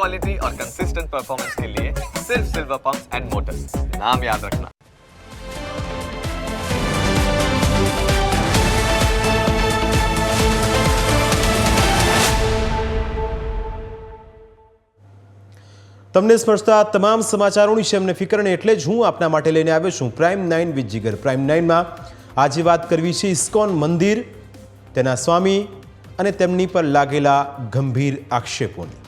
Quality और consistent performance के लिए सिर्फ सिल्वर पंप्स एंड मोटर्स नाम याद रखना તમને સ્પર્શતા તમામ સમાચારોની છે એમને ફિકર અને એટલે જ હું આપના માટે લઈને આવ્યો છું prime nine with Jigar prime નાઇનમાં આજે વાત કરવી છે ઇસ્કોન મંદિર તેના સ્વામી અને તેમની પર લાગેલા ગંભીર આક્ષેપોની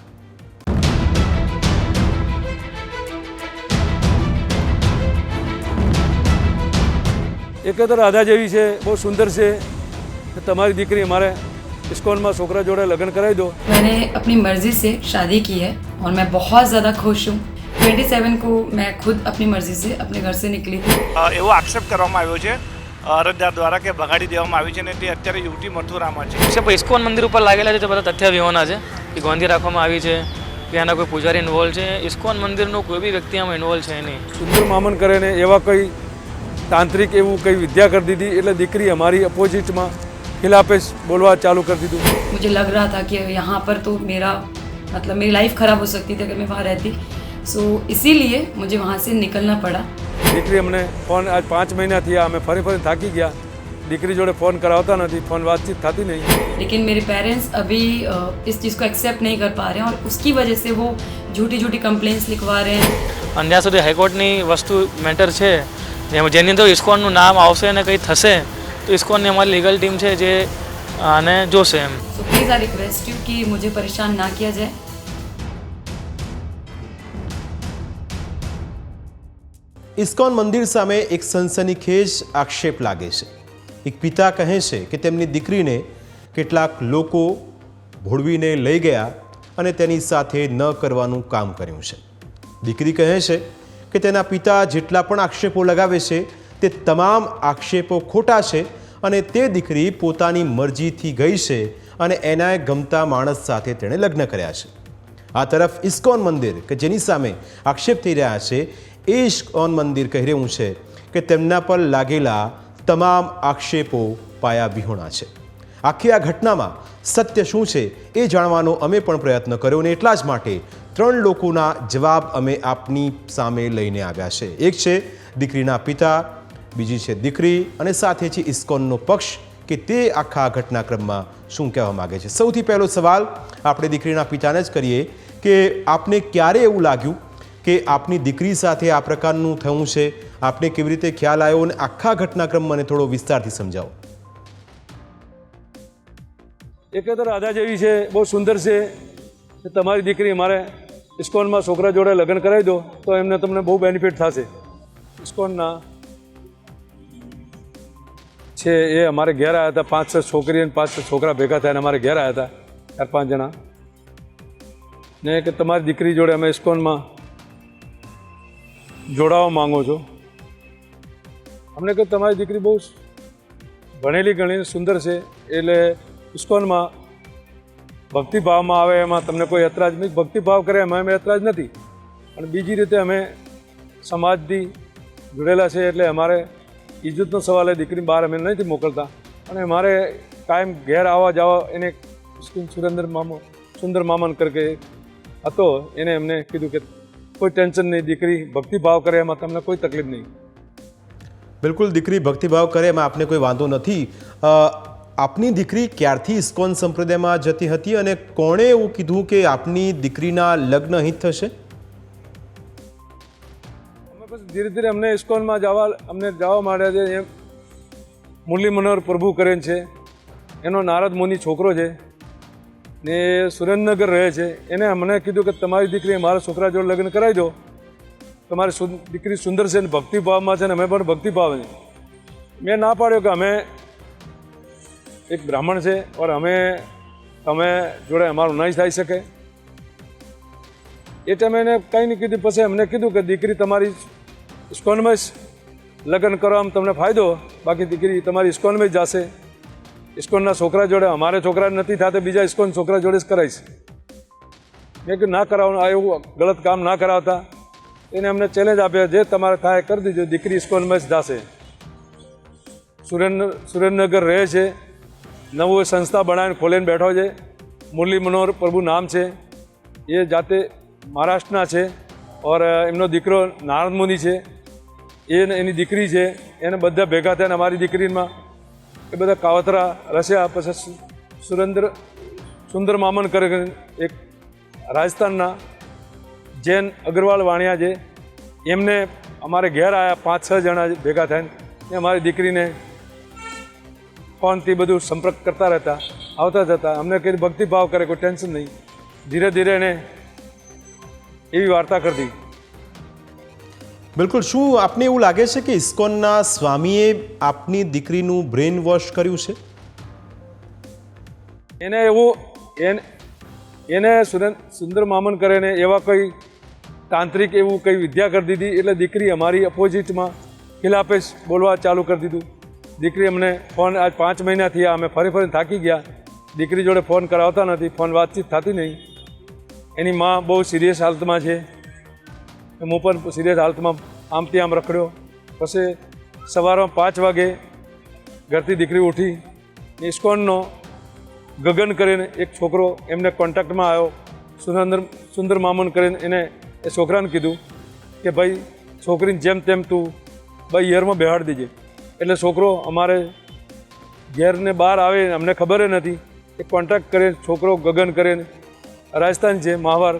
એકત્ર રાધા જેવી છે બહુ સુંદર છે તમારી દીકરી અમારે ઇસ્કોનમાં છોકરા જોડે લગ્ન કરાવી દો मैंने अपनी मर्ज़ी से शादी की है और मैं बहुत ज़्यादा खुश हूँ 27 को मैं खुद अपनी मर्ज़ी से अपने घर से निकली थी અ, એવો આક્ષેપ કરવામાં આવ્યો છે અરજદાર દ્વારા કે ભગાડી દેવામાં આવી છે ને તે અત્યારે યુવતી મથુરામાં છે છે પણ ઇસ્કોન મંદિર ઉપર લાગેલા છે તે બધા તથ્ય વિહોણા છે કે ગોંધી રાખવામાં આવી છે કે એના કોઈ પૂજારી ઇન્વોલ્વ છે ઇસ્કોન મંદિરનો કોઈ બી વ્યક્તિ આમાં ઇન્વોલ્વ છે નહીં સુંદર મામન કરે ને એવા કંઈ તાંત્રિક એવું કંઈ વિદ્યા કરી દીધી એટલે દીકરી અમારી અપોઝિટમાં ખિલાફે બોલવા ચાલુ કરી દીધું मुझे लग रहा था कि यहाँ पर तो मेरा मतलब मेरी लाइफ ख़राब हो सकती थी अगर मैं वहाँ रहती सो इसीलिए मुझे वहाँ से निकलना पड़ा દીકરી અમને ફોન આજ પાંચ મહિના થયા અમે ફરી ફરી થાકી ગયા દીકરી જોડે ફોન કરાવતા નથી ફોન વાતચીત થતી નહીં लेकिन मेरे पेरेंट्स अभी अ, इस चीज़ को एक्सेप्ट नहीं कर पा रहे हैं और उसकी वजह से वो झूठी झूठी कंप्लेंट्स लिखवा रहे हैं અને જ્યાં સુધી હાઈકોર્ટની વસ્તુ મેટર છે એમાં જેની અંદર ઇસ્કોનનું નામ આવશે અને કંઈ થશે તો ઇસ્કોનની અમારી લીગલ ટીમ છે જે આને જોશે એમ. સો પ્લીઝ આ રિક્વેસ્ટ યુ કે મુજે પરેશાન ના કિયા જાય ઇસ્કોન મંદિર સામે એક સનસનીખેજ આક્ષેપ લાગે છે. એક પિતા કહે છે કે તેમની દીકરીને કેટલાક લોકો ભોળવીને લઈ ગયા અને તેની સાથે ન કરવાનું કામ કર્યું છે. દીકરી કહે છે કે તેના પિતા જેટલા પણ આક્ષેપો લગાવે છે, તે તમામ આક્ષેપો ખોટા છે અને તે દીકરી પોતાની મરજીથી ગઈ છે અને એના ગમતા માણસ સાથે તેણે લગ્ન કર્યા છે. આ તરફ ઇસ્કોન મંદિર, કે જેની સામે આક્ષેપ થઈ રહ્યા છે, એ ઇસ્કોન મંદિર કહી રહ્યું છે કે તેમના પર લાગેલા તમામ આક્ષેપો પાયાવિહોણા છે. આખી આ ઘટનામાં સત્ય શું છે એ જાણવાનો અમે પણ પ્રયત્ન કર્યો અને એટલા જ માટે ત્રણ લોકોના જવાબ અમે આપની સામે લઈને આવ્યા છે. એક છે દીકરીના પિતા, બીજી છે દીકરી અને સાથે છે ઇસ્કોનનો પક્ષ કે તે આખા ઘટનાક્રમમાં શું કહેવા માગે છે. સૌથી પહેલો સવાલ આપણે દીકરીના પિતાને જ કરીએ કે આપને ક્યારે એવું લાગ્યું કે આપની દીકરી સાથે આ પ્રકારનું થયું છે? આપને કેવી રીતે ખ્યાલ આવ્યો અને આખા ઘટનાક્રમ મને થોડો વિસ્તારથી સમજાવો. એકંદર રાધા જેવી છે, બહુ સુંદર છે. તમારી દીકરી અમારે ઇસ્કોનમાં છોકરા જોડે લગ્ન કરાવી દો, તો એમને તમને બહુ બેનિફિટ થશે. ઇસ્કોનના છે એ અમારે ઘેર આવ્યા હતા પાંચ છ છોકરી અને પાંચ છ છોકરા ભેગા થયા અને અમારે ઘેર આવ્યા હતા, ચાર પાંચ જણા. ને કે તમારી દીકરી જોડે અમે ઇસ્કોનમાં જોડાવા માંગો છો. અમને કે તમારી દીકરી બહુ ભણેલી ગણી, સુંદર છે, એટલે ઇસ્કોનમાં ભક્તિભાવમાં આવે, એમાં તમને કોઈ એતરાજ નહીં. ભક્તિભાવ કરે, એમાં અમે એતરાજ નથી. અને બીજી રીતે અમે સમાજથી જોડેલા છે એટલે અમારે ઇજ્જતનો સવાલ એ દીકરી બહાર અમે નથી મોકલતા. અને મારે કાયમ ઘેર આવવા જવા એને સુરેન્દ્ર મામો, સુંદર મામન કરકે હતો. એને એમને કીધું કે કોઈ ટેન્શન નહીં, દીકરી ભક્તિભાવ કરે, એમાં તમને કોઈ તકલીફ નહીં. બિલકુલ, દીકરી ભક્તિભાવ કરે, એમાં આપને કોઈ વાંધો નથી. આપની દીકરી ક્યારથી ઇસ્કોન સંપ્રદાયમાં જતી હતી અને કોણે એવું કીધું કે આપની દીકરીના લગ્ન અહીં થશે? અમે પછી ધીરે ધીરે અમને ઇસ્કોનમાં જવા, અમને જવા માંડ્યા છે. એમ મુરલી મનોહર પ્રભુ કરેન છે. એનો નારદ મુનિ છોકરો છે. ને સુરેન્દ્રનગર રહે છે. એને અમને કીધું કે તમારી દીકરી મારા છોકરા જોડે લગ્ન કરાવી દો. તમારી દીકરી સુંદર છે ને ભક્તિભાવમાં છે ને અમે પણ ભક્તિભાવ છે. મેં ના પાડ્યો કે અમે એક બ્રાહ્મણ છે ઓર અમે, તમે જોડે અમારું નહીં થઈ શકે. એ ટાઈમે એને કંઈ નહીં કીધું, પછી અમને કીધું કે દીકરી તમારી ઇસ્કોનમાં જ લગ્ન કરવામાં તમને ફાયદો. બાકી દીકરી તમારી ઇસ્કોનમાં જ જશે. ઇસ્કોનના છોકરા જોડે, અમારે છોકરા નથી થતા, બીજા ઇસ્કોન છોકરા જોડે જ કરાવીશ મેં કીધું, ના કરાવવાનું આ એવું ગલત કામ ના કરાવતા. એને અમને ચેલેન્જ આપ્યા, જે તમારે થાય કરી દીજો, દીકરી ઇસ્કોનમાં જ જશે. સુરેન્દ્ર, સુરેન્દ્રનગર રહે છે. નવું સંસ્થા બનાવીને ખોલીને બેઠો છે. મુરલી મનોહર પ્રભુ નામ છે. એ જાતે મહારાષ્ટ્રના છે ઓર એમનો દીકરો નારદ મુનિ છે. એ એની દીકરી છે. એને બધા ભેગા થઈને અમારી દીકરીમાં. એ બધા કાવતરા રસ્યા, પછી સુરેન્દ્ર, સુંદર મામન કરે એક રાજસ્થાનના જૈન અગ્રવાલ વાણિયા છે. એમને અમારે ઘેર આવ્યા પાંચ છ જણા ભેગા થઈને એ અમારી દીકરીને ફોનથી બધું સંપર્ક કરતા રહેતા આવતા જતા અમને કંઈ ભક્તિભાવ કરે કોઈ ટેન્શન નહીં. ધીરે ધીરે એને એવી વાર્તા કરતી બિલકુલ શું આપને એવું લાગે છે કે ઇસ્કોનના સ્વામીએ આપની દીકરીનું બ્રેન વોશ કર્યું છે? એને એવું એને એને સુંદર મામન કરે ને એવા કોઈ તાંત્રિક એવું કંઈ વિદ્યા કરી દીધી એટલે દીકરી અમારી અપોઝિટમાં ખિલાફે બોલવા ચાલુ કરી દીધું. દીકરી અમને ફોન આજ પાંચ મહિના થયા અમે ફરી ફરી થાકી ગયા. દીકરી જોડે ફોન કરાવતા નથી, ફોન વાતચીત થતી નહીં. એની મા બહુ સિરિયસ હાલતમાં છે. હું પણ સિરિયસ હાલતમાં આમથી આમ રખડ્યો. પછી સવારમાં પાંચ વાગે ઘરથી દીકરી ઉઠી, ઇસ્કોનનો ગગન કરીને એક છોકરો એમને કોન્ટેક્ટમાં આવ્યો. સુરેન્દ્ર, સુંદર મામન કરીને એને એ છોકરાને કીધું કે, ભાઈ, છોકરીને જેમ તેમ તું, ભાઈ યરમાં બેહાડી દેજે. એટલે છોકરો અમારે ઘેરને બહાર આવે, અમને ખબર નથી. એ કોન્ટેક્ટ કરે, છોકરો ગગન કરે રાજસ્થાન છે, માહવાર.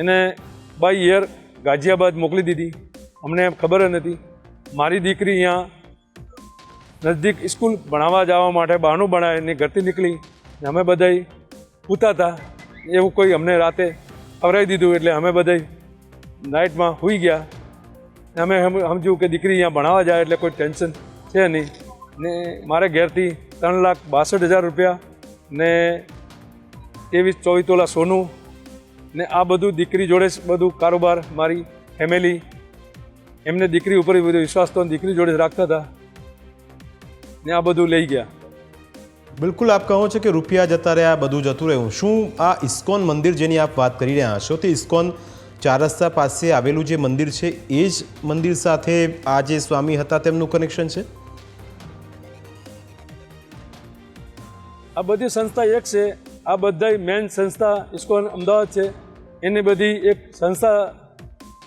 એને બાય યર ગાઝિયાબાદ મોકલી દીધી. અમને ખબર નથી. મારી દીકરી અહીંયા નજદીક સ્કૂલ ભણાવવા જવા માટે બહાનું બનાવીને ઘરથી નીકળી અમે બધાય પૂતા હતા એવું કોઈ અમને રાતે ખવડાવી દીધું એટલે અમે બધાય નાઇટમાં સૂઈ ગયા. અમે સમજ્યું કે દીકરી અહીંયા ભણાવવા જાય એટલે કોઈ ટેન્શન છે નહીં. ને મારે ઘેરથી ત્રણ લાખ બાસઠ હજાર રૂપિયા ને ત્રેવીસ ચોવીસ તોલા સોનું ને આ બધું દીકરી જોડે જ બધું કારોબાર મારી ફેમિલી એમને દીકરી ઉપર બધો વિશ્વાસ તો દીકરી જોડે રાખતા હતા. ને આ બધું લઈ ગયા. બિલકુલ આપ કહો છો કે રૂપિયા જતા રહ્યા, બધું જતું રહ્યું. શું આ ઇસ્કોન મંદિર જેની આપ વાત કરી રહ્યા છો, તે ઇસ્કોન ચાર રસ્તા પાસે આવેલું જે મંદિર છે, એ જ મંદિર સાથે આ જે સ્વામી હતા, તેમનું કનેક્શન છે? આ બધી સંસ્થા એક છે. આ બધા મેન સંસ્થા ઇસ્કોન અમદાવાદ છે. એની બધી એક સંસ્થા,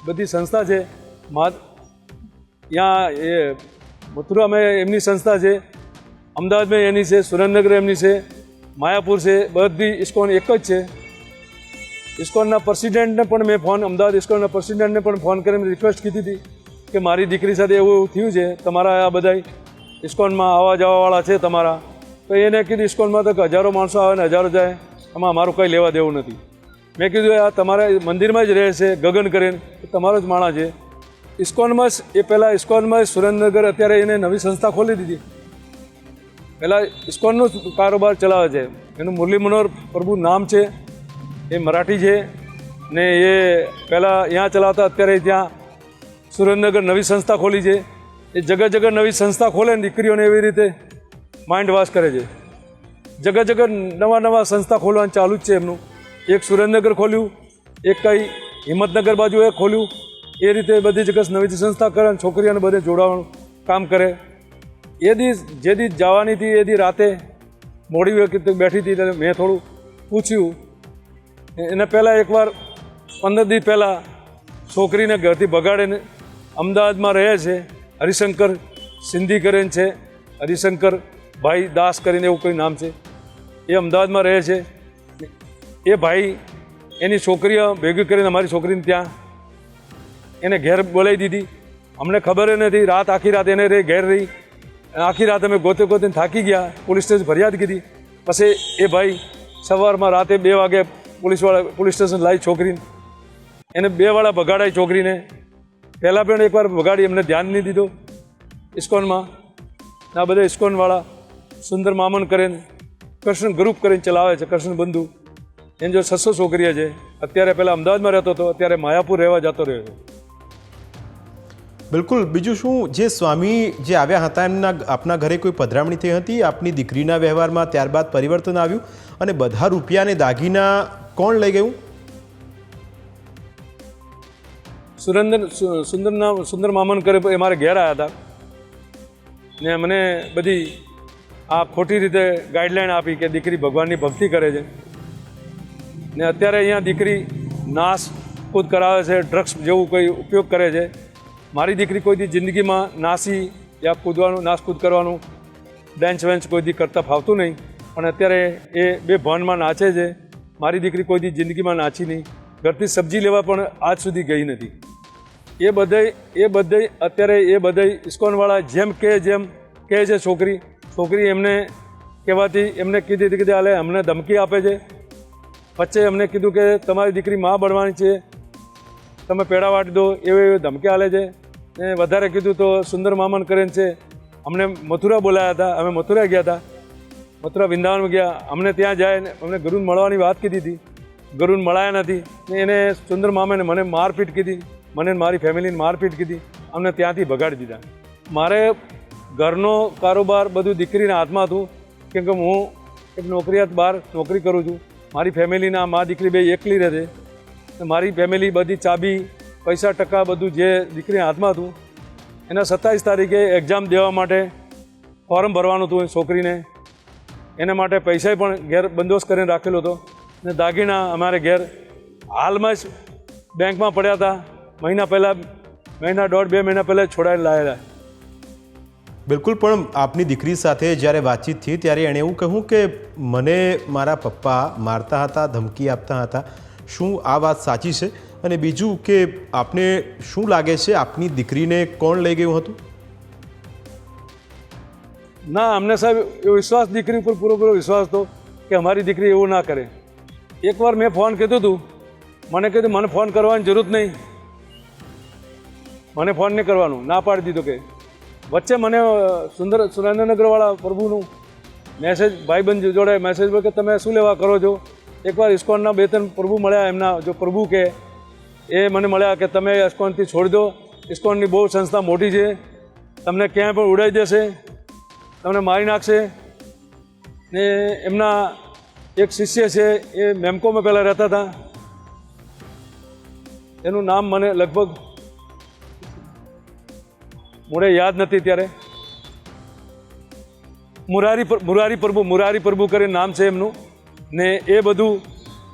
બધી સંસ્થા છે. ત્યાં એ મથુરામાં એમની સંસ્થા છે. અમદાવાદમાં એની છે, સુરેન્દ્રનગર એમની છે. માયાપુર છે. બધી ઇસ્કોન એક જ છે. ઇસ્કોનના પ્રેસિડેન્ટને પણ મેં ફોન, અમદાવાદ ઇસ્કોનના પ્રેસિડેન્ટને પણ ફોન કરીને રિક્વેસ્ટ કીધી હતી કે મારી દીકરી સાથે એવું થયું છે, તમારા આ બધા ઇસ્કોનમાં આવવા જવાવાળા છે તમારા. તો એને કીધું, ઇસ્કોનમાં તો હજારો માણસો આવે ને હજારો જાય, આમાં અમારું કંઈ લેવા દેવું નથી. મેં કીધું, આ તમારા મંદિરમાં જ રહે છે ગગન કરીને. તમારો જ માણસ છે. ઇસ્કોનમાં એ પહેલાં ઇસ્કોનમાં સુરેન્દ્રનગર અત્યારે એને નવી સંસ્થા ખોલી દીધી. પહેલાં ઇસ્કોનનો કારોબાર ચલાવે છે. એનું મુરલી મનોહર પ્રભુ નામ છે. એ મરાઠી છે ને એ પહેલાં ત્યાં ચલાવતા અત્યારે ત્યાં સુરેન્દ્રનગર નવી સંસ્થા ખોલી છે. એ જગત જગત નવી સંસ્થા ખોલે ને દીકરીઓને એવી રીતે માઇન્ડ વોશ કરે છે. જગત જગત નવા નવા સંસ્થા ખોલવાનું ચાલુ જ છે એમનું. એક સુરેન્દ્રનગર ખોલ્યું, એક કંઈ હિંમતનગર બાજુ એ ખોલ્યું. એ રીતે બધી જગત નવી સંસ્થા કરે અને છોકરીઓને બધે જોડાવાનું કામ કરે. એ દી જે દી જવાની હતી એ દી રાતે મોડી વખતે બેઠી હતી ત્યારે મેં થોડું પૂછ્યું એને પહેલાં એકવાર પંદર દિવસ પહેલાં છોકરીને ઘરથી બગાડીને અમદાવાદમાં રહે છે. હરિશંકર સિંધી કરીને છે. હરિશંકર ભાઈ દાસ કરીને એવું કોઈ નામ છે. એ અમદાવાદમાં રહે છે. એ ભાઈ એની છોકરીઓ ભેગી કરીને અમારી છોકરીને ત્યાં એને ઘેર બોલાવી દીધી. અમને ખબર નથી. રાત આખી રાત એને રહી, ઘેર રહી. આખી રાત અમે ગોતે ગોતે થાકી ગયા. પોલીસ સ્ટેશન ફરિયાદ કીધી. પછી એ ભાઈ સવારમાં રાતે બે વાગે પોલીસવાળા પોલીસ સ્ટેશન લાવી છોકરીને. એને બે વાળા ભગાડાય છોકરીને. પહેલાં પણ એકવાર ભગાડી, એમને ધ્યાન નહીં દીધું. ઇસ્કોનમાં. આ બધા ઇસ્કોનવાળા સુંદર મામન કરીને, કૃષ્ણ ગ્રુપ કરીને ચલાવે છે, કૃષ્ણ બંધુ. એને જો છસો છોકરીઓ છે. અત્યારે પહેલાં અમદાવાદમાં રહેતો હતો, અત્યારે માયાપુર રહેવા જતો રહ્યો છે. બિલકુલ. બીજું શું? જે સ્વામી જે આવ્યા હતા, એમના આપના ઘરે કોઈ પધરામણી થઈ હતી? આપની દીકરીના વ્યવહારમાં ત્યારબાદ પરિવર્તન આવ્યું? અને બધા રૂપિયાને દાગીના કોણ લઈ ગયું? સુરેન્દ્ર સુંદરના, સુંદર મામન કરે એ મારે ઘેર આવ્યા હતા. ને મને બધી આ ખોટી રીતે ગાઈડલાઈન આપી કે દીકરી ભગવાનની ભક્તિ કરે છે. ને અત્યારે અહીંયા દીકરી નાશ કૂદ કરાવે છે, ડ્રગ્સ જેવું કોઈ ઉપયોગ કરે છે. મારી દીકરી કોઈથી જિંદગીમાં નાસી યા કૂદવાનું નાશ કૂદ કરવાનું ડેન્સ વેન્સ કોઈથી કરતાં ફાવતું નહીં. પણ અત્યારે એ બે ભાનમાં નાચે છે. મારી દીકરી કોઈથી જિંદગીમાં નાચી નહીં. ઘરથી સબ્જી લેવા પણ આજ સુધી ગઈ નથી. એ બધાય એ બધાય અત્યારે એ બધાય ઇસ્કોનવાળા જેમ કે જેમ કહે છે છોકરી. છોકરી એમને કહેવાથી એમને કીધી હતી કે હાલે અમને ધમકી આપે છે. વચ્ચે એમને કીધું કે તમારી દીકરી માં બનવાની છે. તમે પેડા વાટી દો, એવી એવી ધમકી આલે છે. ને વધારે કીધું તો સુંદર મામન કરેન છે. અમને મથુરા બોલાયા હતા. અમે મથુરા ગયા હતા. મથુરા વૃંદાવન ગયા. અમને ત્યાં જાય ને અમને ગરુન મળવાની વાત કીધી હતી. ગરુન મળાયા નથી. ને એને સુંદર મામાને મને મારપીટ કીધી. મને મારી ફેમિલીને મારપીટ કીધી. અમને ત્યાંથી ભગાડી દીધા. મારે ઘરનો કારોબાર બધું દીકરીના હાથમાં હતું. કેમ કે હું એક નોકરીયાત બહાર નોકરી કરું છું. મારી ફેમિલીના મા દીકરી બે એકલી રહે છે. મારી ફેમિલી બધી ચાબી, પૈસા ટકા બધું જે દીકરીના હાથમાં હતું. એના સત્તાવીસ તારીખે એક્ઝામ દેવા માટે ફોર્મ ભરવાનું હતું છોકરીને. એના માટે પૈસા પણ ઘેર બંદોબસ્ત કરીને રાખેલો હતો. ને દાગીના અમારે ઘેર હાલમાં જ બેંકમાં પડ્યા હતા. મહિના પહેલાં, મહિના દોઢ, બે મહિના પહેલાં છોડાઈને લાવેલા બિલકુલ, પણ આપની દીકરી સાથે જ્યારે વાતચીત થઈ ત્યારે એણે એવું કહ્યું કે મને મારા પપ્પા મારતા હતા, ધમકી આપતા હતા. શું આ વાત સાચી છે? અને બીજું કે આપને શું લાગે છે, આપની દીકરીને કોણ લઈ ગયું હતું? ના, અમને સાહેબ એ વિશ્વાસ દીકરી ઉપર પૂરેપૂરો વિશ્વાસ હતો કે અમારી દીકરી એવું ના કરે. એકવાર મેં ફોન કીધું હતું મને કીધું, મને ફોન કરવાની જરૂર નહીં. મને ફોન નહીં કરવાનું, ના પાડી દીધો કે. વચ્ચે મને સુંદર, સુરેન્દ્રનગરવાળા પ્રભુનું મેસેજ ભાઈબંધ જોડે મેસેજ કે તમે શું લેવા કરો છો? એકવાર ઇસ્કોનના બે ત્રણ પ્રભુ મળ્યા એમના, જો પ્રભુ કે, એ મને મળ્યા કે તમે ઇસ્કોનથી છોડી દો. ઇસ્કોનની બહુ સંસ્થા મોટી છે. તમને ક્યાંય પણ ઉડાઈ દેશે. તમને મારી નાખશે. ને એમના એક શિષ્ય છે, એ મેમકોમાં પહેલાં રહેતા હતા. એનું નામ મને લગભગ મોડે યાદ નથી ત્યારે મુરારી મુરારી પ્રભુ મુરારી પ્રભુ કરીને નામ છે એમનું. ને એ બધું,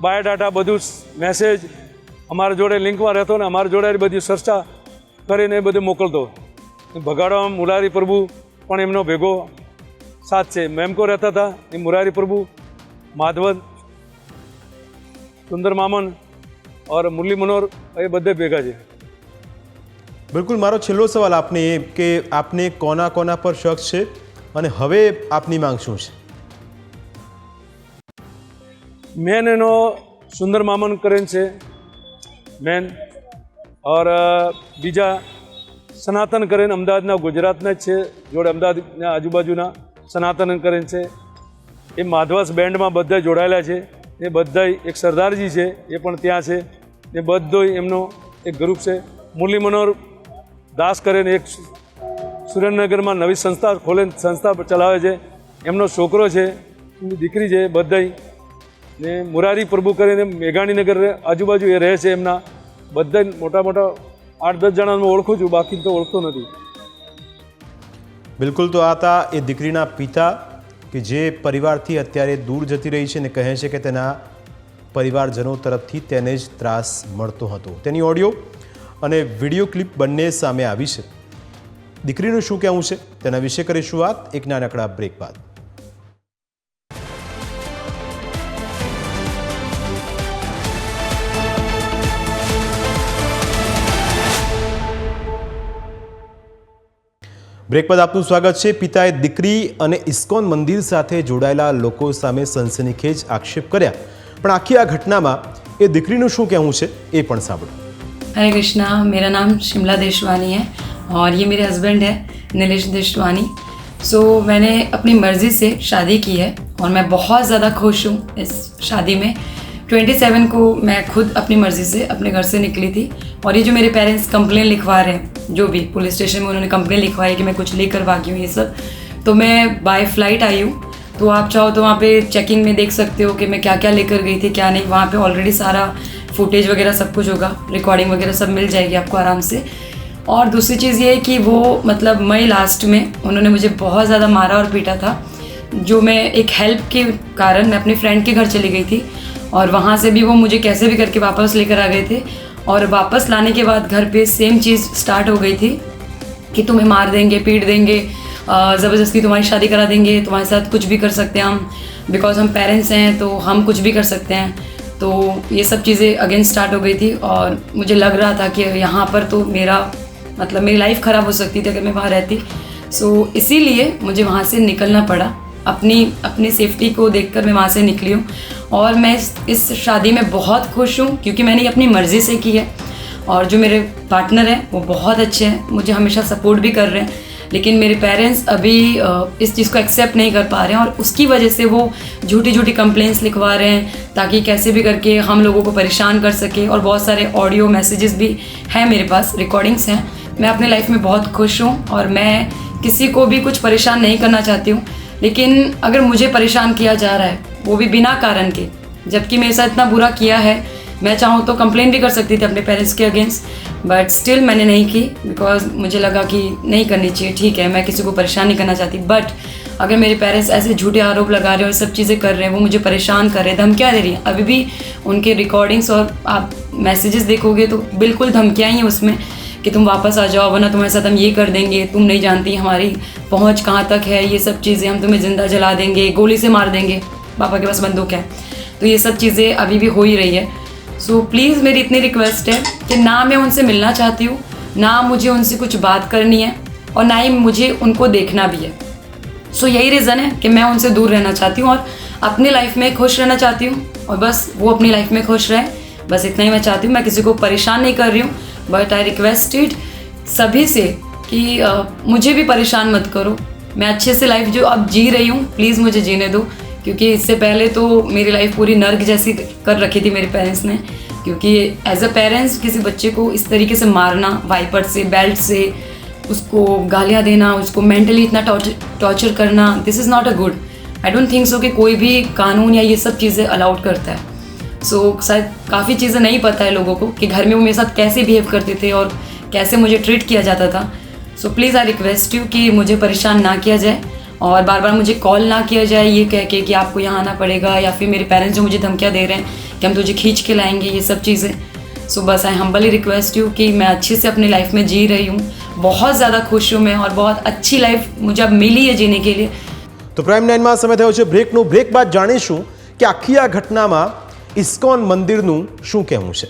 બાયોડાટા બધું મેસેજ અમારા જોડે લિંકમાં રહેતો ને અમારા જોડે બધી ચર્ચા કરીને એ બધું મોકલતો. ભગાડવામાં મુરારી પ્રભુ પણ એમનો ભેગો સાથ છે મેમકો રહેતા હતા એ મુરારી પ્રભુ માધવન સુંદર મામન ઓર મુરલી મનોહર એ બધે ભેગા છે બિલકુલ મારો છેલ્લો સવાલ આપને એ કે આપને કોના કોના પર શક છે અને હવે આપની માંગ શું છે મેન એનો સુંદર મામન કરેન છે મેન ઓર બીજા સનાતન કરીને અમદાવાદના ગુજરાતના જ છે જોડે અમદાવાદના આજુબાજુના સનાતન કરીને છે. એ માધવાસ બેન્ડમાં બધા જોડાયેલા છે. એ બધા એક સરદારજી છે, એ પણ ત્યાં છે. એ બધો એમનો એક ગ્રુપ છે. મુરલી મનોહર દાસ કરીને એક સુરેન્દ્રનગરમાં નવી સંસ્થા ખોલે સંસ્થા ચલાવે છે. એમનો છોકરો છે, એમની દીકરી છે બધાય. ને મુરારી પ્રભુ કરીને મેઘાણીનગર આજુબાજુ એ રહે છે એમના. બધા મોટા મોટા આઠ દસ જણાને ઓળખું છું, બાકી તો ઓળખતો નથી. બિલકુલ તો આ હતા એ દીકરીના પિતા કે જે પરિવારથી અત્યારે દૂર જતી રહી છે અને કહે છે કે તેના પરિવારજનો તરફથી તેને જ ત્રાસ મળતો હતો. તેની ઓડિયો અને વીડિયો ક્લિપ બંને સામે આવી છે. દીકરીનું શું કહેવું છે? તેના વિશે કરીશું વાત. એક નાનકડા બ્રેક બાદ. બ્રેક બાદ આપનું સ્વાગત છે પિતાએ દીકરી અને ઇસ્કોન મંદિર સાથે જોડાયેલા લોકો સામે સનસનીખેજ આક્ષેપ કર્યા પણ આખી આ ઘટનામાં એ દીકરીનું શું કહેવું છે એ પણ સાંભળો हरे कृष्णा मेरा नाम शिमला देशवानी है और ये मेरे हस्बैंड है नीलेश देशवानी सो मैंने अपनी मर्ज़ी से शादी की है और मैं बहुत ज़्यादा खुश हूँ इस शादी में 27 को मैं खुद अपनी मर्ज़ी से अपने घर से निकली थी और ये जो मेरे पेरेंट्स कंप्लेन लिखवा रहे हैं, जो भी पुलिस स्टेशन में उन्होंने कंप्लेन लिखवाई कि मैं कुछ लेकर भागी हूँ, ये सब तो मैं बाय फ़्लाइट आई हूँ। तो आप चाहो तो वहाँ पे चेकिंग में देख सकते हो कि मैं क्या क्या लेकर गई थी, क्या नहीं। वहाँ पे ऑलरेडी सारा फुटेज वगैरह सब कुछ होगा रिकॉर्डिंग वगैरह सब मिल जाएगी आपको आराम से। और दूसरी चीज़ ये है कि वो मतलब मई लास्ट में उन्होंने मुझे बहुत ज़्यादा मारा और पीटा था, जो मैं एक हेल्प के कारण मैं अपने फ्रेंड के घर चली गई थी। और वहाँ से भी वो मुझे कैसे भी करके वापस लेकर आ गए थे। और वापस लाने के बाद घर पे सेम चीज़ स्टार्ट हो गई थी कि तुम्हें मार देंगे पीट देंगे ज़बरदस्ती तुम्हारी शादी करा देंगे तुम्हारे साथ कुछ भी कर सकते हैं हम। बिकॉज़ हम पेरेंट्स हैं तो हम कुछ भी कर सकते हैं। तो ये सब चीज़ें अगेन स्टार्ट हो गई थी और मुझे लग रहा था कि यहाँ पर तो मेरा मतलब मेरी लाइफ ख़राब हो सकती थी अगर मैं वहाँ रहती। सो so, इसीलिए मुझे वहाँ से निकलना पड़ा। अपनी अपनी सेफ्टी को देखकर मैं वहाँ से निकली हूँ। और मैं इस, शादी में बहुत खुश हूँ क्योंकि मैंने ये अपनी मर्ज़ी से की है। और जो मेरे पार्टनर हैं वो बहुत अच्छे हैं मुझे हमेशा सपोर्ट भी कर रहे हैं। लेकिन मेरे पेरेंट्स अभी इस चीज़ को एक्सेप्ट नहीं कर पा रहे हैं और उसकी वजह से वो झूठी झूठी कंप्लेंट्स लिखवा रहे हैं ताकि कैसे भी करके हम लोगों को परेशान कर सके। और बहुत सारे ऑडियो मैसेजेस भी हैं मेरे पास रिकॉर्डिंग्स हैं। मैं अपने लाइफ में बहुत खुश हूँ और मैं किसी को भी कुछ परेशान नहीं करना चाहती हूँ। लेकिन अगर मुझे परेशान किया जा रहा है वो भी बिना कारण के। जबकि मेरे साथ इतना बुरा किया है, मैं चाहूँ तो कंप्लेन भी कर सकती थी अपने पेरेंट्स के अगेंस्ट बट स्टिल मैंने नहीं की बिकॉज़ मुझे लगा कि नहीं करनी चाहिए। ठीक है, मैं किसी को परेशान नहीं करना चाहती बट अगर मेरे पेरेंट्स ऐसे झूठे आरोप लगा रहे और सब चीज़ें कर रहे हैं, वो मुझे परेशान कर रहे हैं, धमकियाँ दे रही हैं। अभी भी उनके रिकॉर्डिंग्स और आप मैसेजेस देखोगे तो बिल्कुल धमकियाँ ही हैं उसमें कि तुम वापस आ जाओ, वरना तुम्हारे साथ हम ये कर देंगे, तुम नहीं जानती हमारी पहुँच कहाँ तक है, ये सब चीज़ें हम तुम्हें ज़िंदा जला देंगे, गोली से मार देंगे। पापा के पास बंदूक है। तो ये सब चीज़ें अभी भी हो ही रही है। सो so, प्लीज़ मेरी इतनी रिक्वेस्ट है कि ना मैं उनसे मिलना चाहती हूँ ना मुझे उनसे कुछ बात करनी है और ना ही मुझे उनको देखना भी है। सो so, यही रीज़न है कि मैं उनसे दूर रहना चाहती हूँ और अपनी लाइफ में खुश रहना चाहती हूँ और बस वो अपनी लाइफ में खुश रहे। बस इतना ही मैं चाहती हूँ मैं किसी को परेशान नहीं कर रही हूँ। बट आई रिक्वेस्टेड सभी से कि अ, मुझे भी परेशान मत करो। मैं अच्छे से लाइफ जो अब जी रही हूँ प्लीज़ मुझे जीने दो। क्योंकि इससे पहले तो मेरी लाइफ पूरी नर्क जैसी कर रखी थी मेरे पेरेंट्स ने। क्योंकि एज अ पेरेंट्स किसी बच्चे को इस तरीके से मारना वाइपर से बेल्ट से, उसको गालियाँ देना, उसको मेंटली इतना टॉर्चर करना this is not a good I don't think so कि कोई भी कानून या ये सब चीज़ें अलाउड करता है। सो शायद काफ़ी चीज़ें नहीं पता है लोगों को कि घर में वो मेरे साथ कैसे बिहेव करते थे और कैसे मुझे ट्रीट किया जाता था। So please I request you कि मुझे परेशान ना किया जाए। और बार बार मुझे कॉल ना किया जाए ये कह के कि आपको यहाँ आना पड़ेगा या फिर मेरे पेरेंट्स जो मुझे धमकियाँ दे रहे हैं कि हम तुझे खींच के लाएंगे ये सब चीज़ें सो बस आई हम्बली रिक्वेस्ट यू कि मैं अच्छे से अपनी लाइफ में जी रही हूँ बहुत ज़्यादा खुश हूँ मैं और बहुत अच्छी लाइफ मुझे अब मिली है जीने के लिए તો પ્રાઇમ નાઇનમાં સમય થયો છે બ્રેકનું બ્રેક બાદ જાણીશું કે આખી આ ઘટનામાં ઇસ્કોન મંદિરનું શું કહેવું છે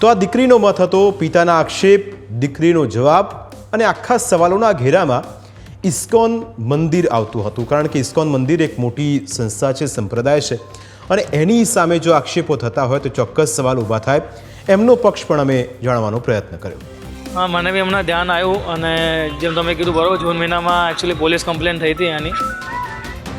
તો આ દીકરીનો મત હતો, પિતાના આક્ષેપ, દીકરીનો જવાબ અને આખા સવાલોના ઘેરામાં ઇસ્કોન મંદિર આવતું હતું. કારણ કે ઇસ્કોન મંદિર એક મોટી સંસ્થા છે, સંપ્રદાય છે અને એની સામે જો આક્ષેપો થતા હોય તો ચોક્કસ સવાલ ઊભા થાય. એમનો પક્ષ પણ અમે જાણવાનો પ્રયત્ન કર્યો. હા, મને બી હમણાં ધ્યાન આવ્યું અને જેમ તમે કીધું બરાબર, જૂન મહિનામાં એકચ્યુઅલી પોલીસ કમ્પ્લેન થઈ હતી એની.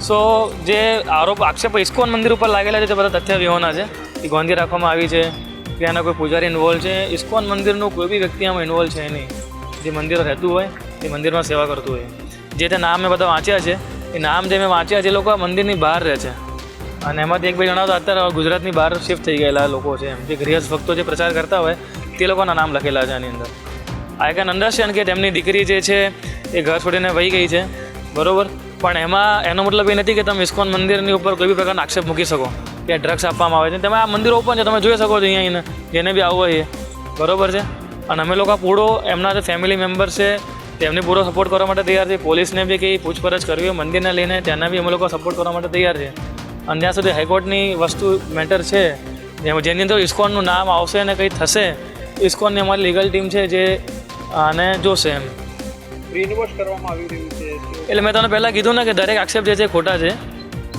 સો જે આરોપ, આક્ષેપ ઇસ્કોન મંદિર ઉપર લાગેલા છે, તે બધા તથ્ય વિહોણા છે. એ ગોંધી રાખવામાં આવી છે. એના કોઈ પૂજારી ઇન્વોલ્વ છે? ઇસ્કોન મંદિરનું? કોઈ બી વ્યક્તિ આમાં ઇન્વોલ્વ છે નહીં જે મંદિર રહેતું હોય, એ મંદિરમાં સેવા કરતું હોય. જે તે નામ મેં બધા વાંચ્યા છે, એ નામ જે મેં વાંચ્યા છે, એ લોકો આ મંદિરની બહાર રહે છે. અને એમાંથી એક બે જણા અત્યારે ગુજરાતની બહાર શિફ્ટ થઈ ગયેલા લોકો છે એમ. જે ગૃહસ્થ ભક્તો જે પ્રચાર કરતા હોય, તે લોકોના નામ લખેલા છે આની અંદર. આઈ કેન અન્ડરસ્ટેન્ડ કે તેમની દીકરી જે છે, એ ઘર છોડીને વહી ગઈ છે. બરોબર? પણ એમાં એનો મતલબ એ નથી કે તમે ઇસ્કોન મંદિરની ઉપર કોઈ બી પ્રકારનો આક્ષેપ મૂકી શકો. કે ડ્રગ્સ આપવામાં આવે છે. તમે આ મંદિર ઓપન છે, તમે જોઈ શકો છો અહીંયા આવીને. જેને બી આવવું હોય બરોબર છે? અને અમે લોકો પૂરો એમના જે ફેમિલી મેમ્બર છે, તેમને પૂરો સપોર્ટ કરવા માટે તૈયાર છે. પોલીસને બી કંઈ પૂછપરછ કરવી હોય, મંદિરને લઈને તેના બી અમે લોકો સપોર્ટ કરવા માટે તૈયાર છે. અને જ્યાં સુધી હાઈકોર્ટની વસ્તુ મેટર છે જેની અંદર ઇસ્કોનનું નામ આવશે અને કંઈ થશે, ઇસ્કોનની અમારી લીગલ ટીમ છે જે આને જોશે એમ. એટલે મેં તમને પહેલાં કીધું ને કે દરેક આક્ષેપ જે છે ખોટા છે.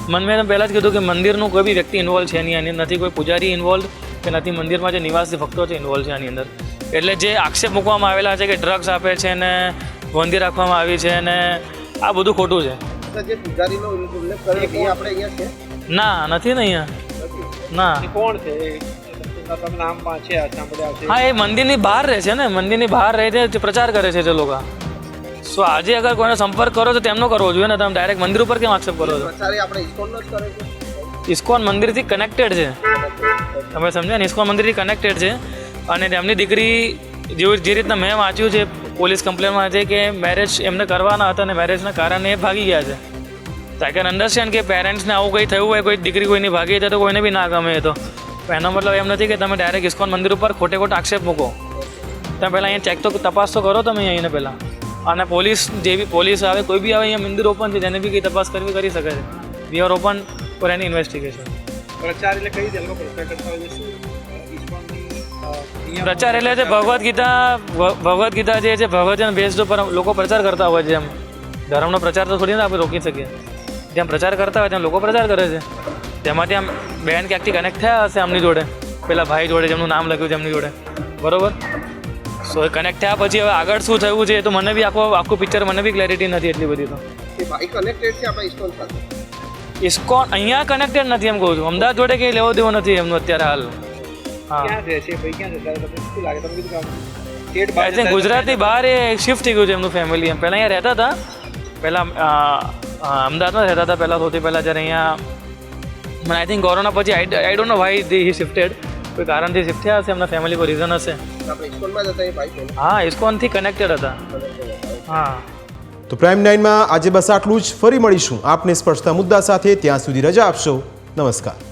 મન મેં પહેલાં જ કીધું કે મંદિરનું કોઈ બી વ્યક્તિ ઇન્વોલ્વ છે નહીં આની અંદર નથી કોઈ પૂજારી ઇન્વોલ્વ કે નથી મંદિરમાં જે નિવાસી ભક્તો છે ઇન્વોલ્વ છે આની અંદર. એટલે જે આક્ષેપ મૂકવામાં આવેલા છે કે ડ્રગ્સ આપે છે ને ગોંધી રાખવામાં આવી છે ને આ બધું ખોટું છે. છે ના નથી ને અહીંયા. ના. કોણ છે? છે હા એ મંદિરની બહાર રહે છે ને મંદિરની બહાર રહે છે પ્રચાર કરે છે જે લોકો. સો આજે અગર કોઈનો સંપર્ક કરો તો તેમનો કરવો જોઈએ ને તમે ડાયરેક્ટ મંદિર ઉપર કેમ આક્ષેપ કરો છો? ઇસ્કોન મંદિરથી કનેક્ટેડ છે. તમે સમજ્યા ને? ઇસ્કોન મંદિરથી કનેક્ટેડ છે. અને તેમની દીકરી જેવું જે રીતના મેં વાંચ્યું છે પોલીસ કમ્પ્લેનમાં છે કે મેરેજ એમને કરવાના હતા અને મેરેજના કારણે એ ભાગી ગયા છે. તો આઈ કેન અન્ડરસ્ટેન્ડ કે પેરેન્ટ્સને આવું કંઈ થયું હોય કોઈ દીકરી કોઈની ભાગી જાય તો કોઈને બી ના ગમે તો. એનો મતલબ એમ નથી કે તમે ડાયરેક્ટ ઇસ્કોન મંદિર ઉપર ખોટે ખોટો આક્ષેપ મૂકો. તમે પહેલાં અહીંયા ચેક તો તપાસ તો કરો તમે અહીંને પહેલાં. અને પોલીસ જે બી પોલીસ આવે કોઈ બી આવે અહીંયા મંદિર ઓપન છે જેને બી કંઈ તપાસ કરવી કરી શકે છે. We are open for any investigation પ્રચાર એટલે કઈ રીતે? પ્રચાર કરતા હોય છે પ્રચાર એટલે છે ભગવદ્ ગીતા ભગવદ્ ગીતા જે છે ભગવજન બેઝ ઉપર લોકો પ્રચાર કરતા હોય છે એમ ધર્મનો પ્રચાર તો થોડી ના આપણે રોકી શકીએ. જેમ પ્રચાર કરતા હોય તેમ લોકો પ્રચાર કરે છે. તેમાંથી આમ બેન ક્યાંકથી કનેક્ટ થયા હશે આમની જોડે? પેલા ભાઈ જોડે જેમનું નામ લખ્યું છે એમની જોડે. બરોબર? સો કનેક્ટ થયા પછી હવે આગળ શું થયું છે એ તો મને બી આખો આખું પિક્ચર મને બી ક્લેરિટી નથી એટલી બધી તો. એ કનેક્ટેડ છે આપણા ઇસ્કોન સાથે? ઇસ્કોન અહીંયા કનેક્ટેડ નથી એમ કહું છું. અમદાવાદ જોડે કંઈ લેવો દેવો નથી એમનું અત્યારે હાલ. હા. ક્યાં રહે છે ભાઈ? ક્યાં રહે? તમને શું લાગે? તમે કીધું કે સ્ટેટ આઈ થિંક ગુજરાતની બહાર એ શિફ્ટ થઈ ગયું છે એમનું ફેમિલી એમ. પહેલાં અહીંયા રહેતા હતા. પહેલાં અમદાવાદમાં રહેતા હતા પહેલાં સૌથી પહેલાં જ્યારે અહીંયા મને આઈ થિંક કોરોના પછી I I don't know why the he shifted કોઈ કારણથી શિફ્ટ થયા હશે? એમના ફેમિલી કોઈ રીઝન હશે? હા ઇસ્કોનથી કનેક્ટેડ હતા. હા. તો પ્રાઇમ નાઇનમાં આજે બસ આટલું જ. ફરી મળીશું. આપને સ્પર્શતા મુદ્દા સાથે ત્યાં સુધી રજા આપશો. નમસ્કાર.